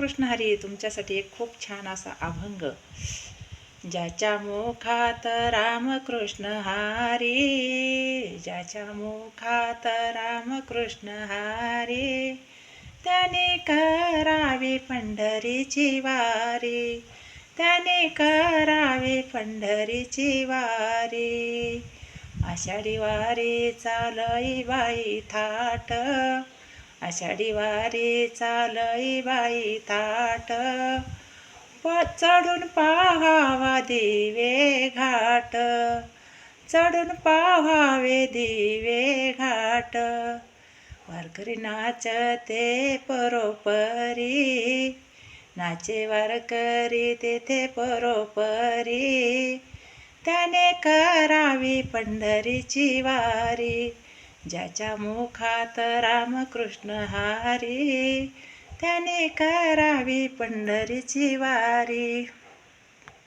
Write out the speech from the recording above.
कृष्ण हरी तुमच्यासाठी एक खूप छान असा अभंग. ज्याच्या मुखात रामकृष्ण हरी ज्याच्या मुखात रामकृष्ण हरी त्याने करावी पंढरीची वारी त्याने करावी पंढरीची वारी. आषाढी वारी चालई बाई थाट आषाढी वारी चालई बाई ताट. प चढून पाहावा दिवे घाट. चढून पाहावे दिवे घाट. वारकरी नाचते परोपरी. नाचे वारकरी तेथे परोपरी. त्याने करावी पंढरीची वारी. ज्याच्या मुखात रामकृष्ण हारी त्याने करावी पंढरीची वारी.